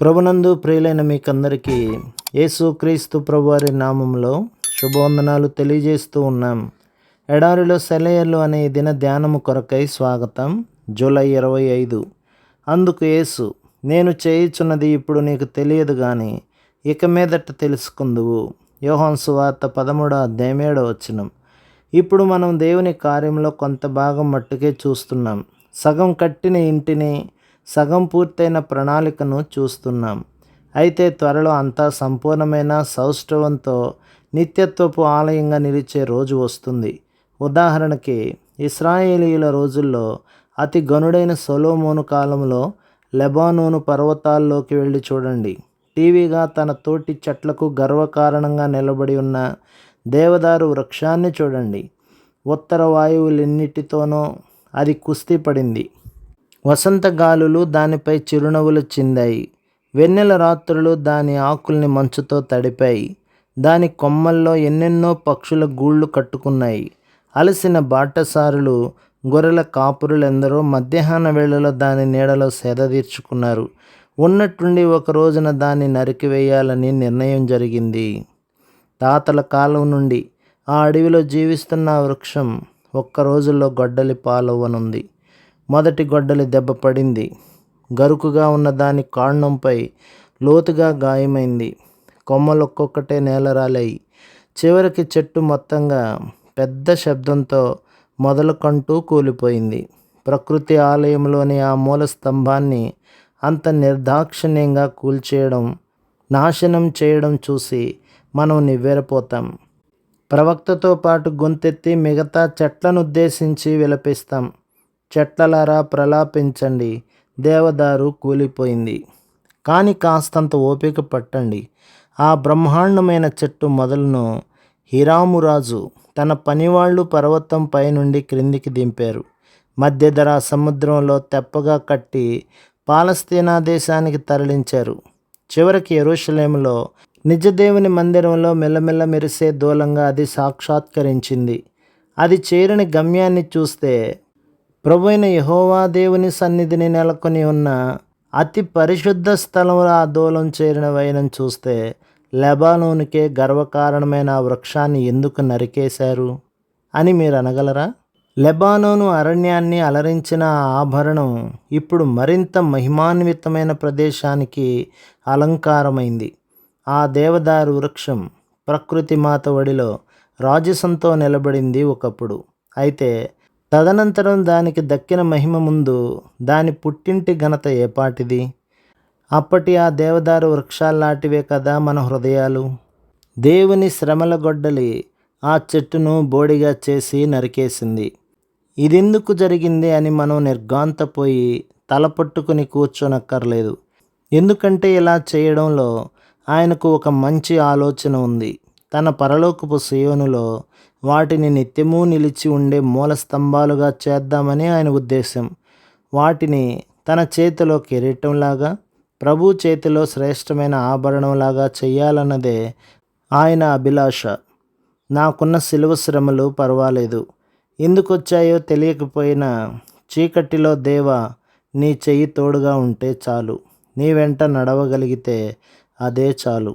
ప్రభునందు ప్రియులైన మీకందరికీ యేసుక్రీస్తు ప్రభువారి నామంలో శుభవందనాలు తెలియజేస్తూ ఉన్నాం. ఎడారిలో సెలయర్లు అనే దిన ధ్యానము కొరకై స్వాగతం. జూలై ఇరవై ఐదు. అందుకు యేసు నేను చేయుచున్నది ఇప్పుడు నీకు తెలియదు కానీ ఇక మీదట తెలుసుకుందువు. యోహాన్ సువార్త పదమూడో అధ్యాయం ఏడో ఇప్పుడు మనం దేవుని కార్యంలో కొంత భాగం మట్టుకే చూస్తున్నాం. సగం కట్టిన ఇంటిని సగం పూర్తయిన ప్రణాళికను చూస్తున్నాం. అయితే త్వరలో అంతా సంపూర్ణమైన సౌష్ఠవంతో నిత్యత్వపు ఆలయంగా నిలిచే రోజు వస్తుంది. ఉదాహరణకి ఇస్రాయేలీల రోజుల్లో అతి గనుడైన సొలోమోను కాలంలో లెబానోను పర్వతాల్లోకి వెళ్ళి చూడండి. టీవీగా తన తోటి చెట్లకు గర్వకారణంగా నిలబడి ఉన్న దేవదారు వృక్షాన్ని చూడండి. ఉత్తర వాయువులెన్నిటితోనో అది కుస్తీ పడింది. వసంత గాలులు దానిపై చిరునవ్వులు చిందాయి. వెన్నెల రాత్రులు దాని ఆకుల్ని మంచుతో తడిపాయి. దాని కొమ్మల్లో ఎన్నెన్నో పక్షుల గూళ్ళు కట్టుకున్నాయి. అలసిన బాటసారులు గొర్రెల కాపురులెందరో మధ్యాహ్న వేళలో దాని నీడలో సేదతీర్చుకున్నారు ఉన్నట్టుండి ఒక రోజున దాన్ని నరికివేయాలని నిర్ణయం జరిగింది. తాతల కాలం నుండి ఆ అడవిలో జీవిస్తున్న వృక్షం ఒక్క రోజుల్లో గొడ్డలి పాలవ్వనుంది. మొదటి గొడ్డలి దెబ్బ పడింది. గరుకుగా ఉన్న దాని కాండంపై లోతుగా గాయమైంది. కొమ్మలు ఒక్కొక్కటే నేలరాలాయి. చివరికి చెట్టు మొత్తంగా పెద్ద శబ్దంతో మొదలుకంటూ కూలిపోయింది. ప్రకృతి ఆలయంలోని ఆ మూల స్తంభాన్ని అంత నిర్దాక్షిణ్యంగా కూల్చేయడం నాశనం చేయడం చూసి మనం నివ్వెరపోతాం. ప్రవక్తతో పాటు గొంతెత్తి మిగతా చెట్లను ఉద్దేశించి విలపిస్తాం. చెట్లలారా ప్రలాపించండి. దేవదారు కూలిపోయింది. కానీ కాస్తంత ఓపిక పట్టండి. ఆ బ్రహ్మాండమైన చెట్టు మొదలను హిరామురాజు తన పనివాళ్ళు పర్వతం పైనుండి క్రిందికి దింపారు. మధ్యధరా సముద్రంలో తెప్పగా కట్టి పాలస్తీనా దేశానికి తరలించారు. చివరికి ఎరుషలేములో నిజదేవుని మందిరంలో మెల్లమెల్ల మెరిసే దూలంగా అది సాక్షాత్కరించింది. అది చేరిన గమ్యాన్ని చూస్తే ప్రభువైన యహోవా దేవుని సన్నిధిని నెలకొని ఉన్న అతి పరిశుద్ధ స్థలంలో ఆ దూలం చేరిన వైనం చూస్తే లెబానోనికే గర్వకారణమైన ఆ వృక్షాన్ని ఎందుకు నరికేశారు అని మీరు అనగలరా? లెబానోను అరణ్యాన్ని అలరించిన ఆ ఆభరణం ఇప్పుడు మరింత మహిమాన్వితమైన ప్రదేశానికి అలంకారమైంది. ఆ దేవదారు వృక్షం ప్రకృతి మాత ఒడిలో రాజసంతో నిలబడింది ఒకప్పుడు. అయితే తదనంతరం దానికి దక్కిన మహిమ ముందు దాని పుట్టింటి ఘనత ఏపాటిది అప్పటి ఆ దేవదారు వృక్షాల్లాంటివే కదా మన హృదయాలు. దేవుని శ్రమల గొడ్డలి ఆ చెట్టును బోడిగా చేసి నరికేసింది. ఇదెందుకు జరిగింది అని మనం నిర్గాంతపోయి తలపట్టుకుని కూర్చోనక్కర్లేదు. ఎందుకంటే ఇలా చేయడంలో ఆయనకు ఒక మంచి ఆలోచన ఉంది. తన పరలోకపు సేవనులో వాటిని నిత్యము నిలిచి ఉండే మూల స్తంభాలుగా చేద్దామని ఆయన ఉద్దేశం. వాటిని తన చేతిలో కిరీటంలాగా ప్రభు చేతిలో శ్రేష్టమైన ఆభరణంలాగా చేయాలన్నదే ఆయన అభిలాష. నాకున్న సిలువ శ్రమలు పర్వాలేదు. ఎందుకొచ్చాయో తెలియకపోయినా చీకటిలో దేవ నీ చెయ్యి తోడుగా ఉంటే చాలు. నీ వెంట నడవగలిగితే అదే చాలు.